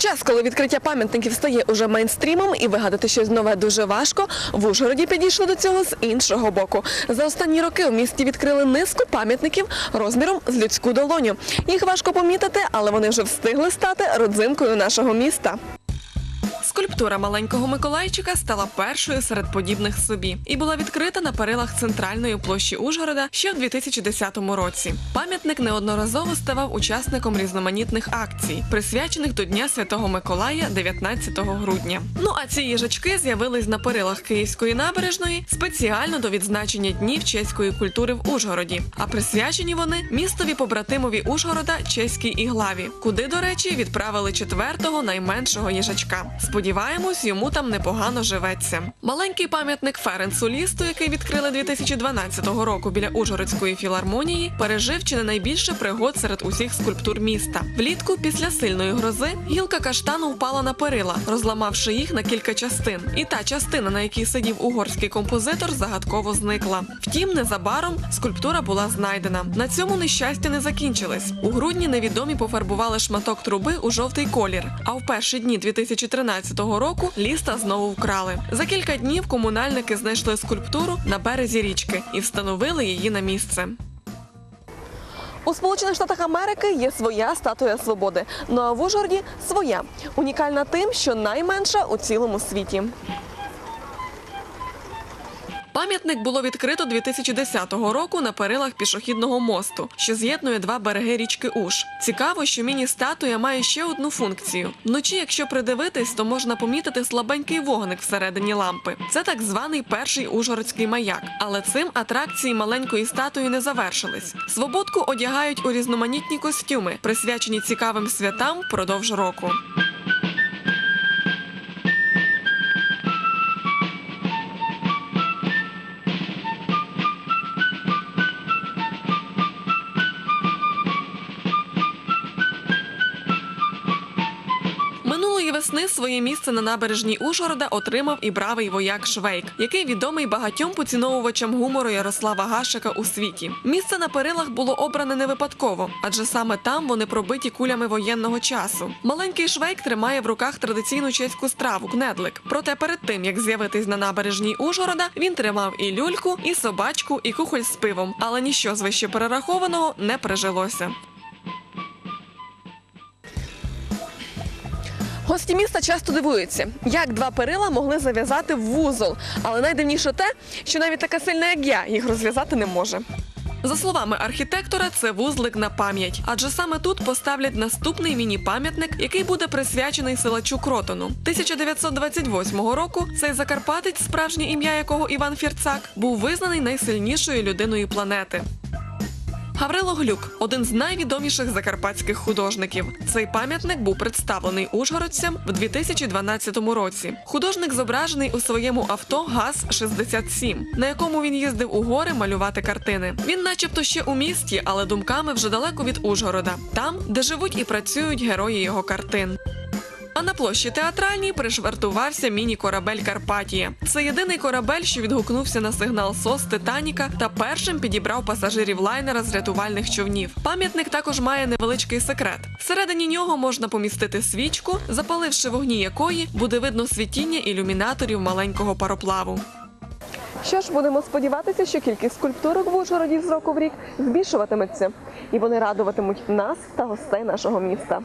час, коли відкриття пам'ятників стає уже мейнстрімом і вигадати щось нове дуже важко, в Ужгороді підійшли до цього з іншого боку. За останні роки у місті відкрили низку пам'ятників розміром з людську долоню. Їх важко помітити, але вони вже встигли стати родзинкою нашого міста. Скульптура маленького Миколайчика стала першою серед подібних собі і була відкрита на перилах центральної площі Ужгорода ще в 2010 році. Пам'ятник неодноразово ставав учасником різноманітних акцій, присвячених до Дня Святого Миколая 19 грудня. Ну а ці їжачки з'явились на перилах Київської набережної спеціально до відзначення днів чеської культури в Ужгороді. А присвячені вони містові побратимові Ужгорода чеській іглаві, куди, до речі, відправили четвертого найменшого їжачка. Сподіваємось, йому там непогано живеться. Маленький пам'ятник Ференсу Лісту, який відкрили 2012 року біля Ужгородської філармонії, пережив чи не найбільше пригод серед усіх скульптур міста. Влітку, після сильної грози, гілка каштану впала на перила, розламавши їх на кілька частин. І та частина, на якій сидів угорський композитор, загадково зникла. Втім, незабаром скульптура була знайдена. На цьому нещастя не закінчились. У грудні невідомі пофарбували шматок труби у жовтий колір. А в перші дні 2013 року ліста знову вкрали. За кілька днів комунальники знайшли скульптуру на березі річки і встановили її на місце. У Сполучених Штатах Америки є своя статуя свободи. Ну а в Ужгороді своя. Унікальна тим, що найменша у цілому світі. Пам'ятник було відкрито 2010 року на перилах пішохідного мосту, що з'єднує два береги річки Уж. Цікаво, що міні-статуя має ще одну функцію. Вночі, якщо придивитись, то можна помітити слабенький вогник всередині лампи. Це так званий перший ужгородський маяк. Але цим атракції маленької статуї не завершились. Свободку одягають у різноманітні костюми, присвячені цікавим святам впродовж року. Минулої весни своє місце на набережній Ужгорода отримав і бравий вояк Швейк, який відомий багатьом поціновувачам гумору Ярослава Гашика у світі. Місце на перилах було обране не випадково, адже саме там вони пробиті кулями воєнного часу. Маленький Швейк тримає в руках традиційну чеську страву кнедлик. Проте перед тим як з'явитись на набережній Ужгорода, він тримав і люльку, і собачку, і кухоль з пивом, але ніщо з вище перерахованого не прижилося. Гості міста часто дивуються, як два перила могли зав'язати в вузол. Але найдивніше те, що навіть така сильна, як я, їх розв'язати не може. За словами архітектора, це вузлик на пам'ять, адже саме тут поставлять наступний міні-пам'ятник, який буде присвячений силачу Кротону. 1928 року цей закарпатець, справжнє ім'я якого Іван Фірцак, був визнаний найсильнішою людиною планети. Гаврило Глюк один з найвідоміших закарпатських художників. Цей пам'ятник був представлений ужгородцям в 2012 році. Художник зображений у своєму авто ГАЗ-67, на якому він їздив у гори малювати картини. Він, начебто, ще у місті, але думками вже далеко від Ужгорода, там, де живуть і працюють герої його картин. А на площі театральній пришвартувався міні-корабель Карпатія. Це єдиний корабель, що відгукнувся на сигнал СОС Титаніка та першим підібрав пасажирів лайнера з рятувальних човнів. Пам'ятник також має невеличкий секрет. Всередині нього можна помістити свічку, запаливши вогні якої буде видно світіння ілюмінаторів маленького пароплаву. Що ж, будемо сподіватися, що кількість скульптурок в Ужгороді з року в рік збільшуватиметься, і вони радуватимуть нас та гостей нашого міста.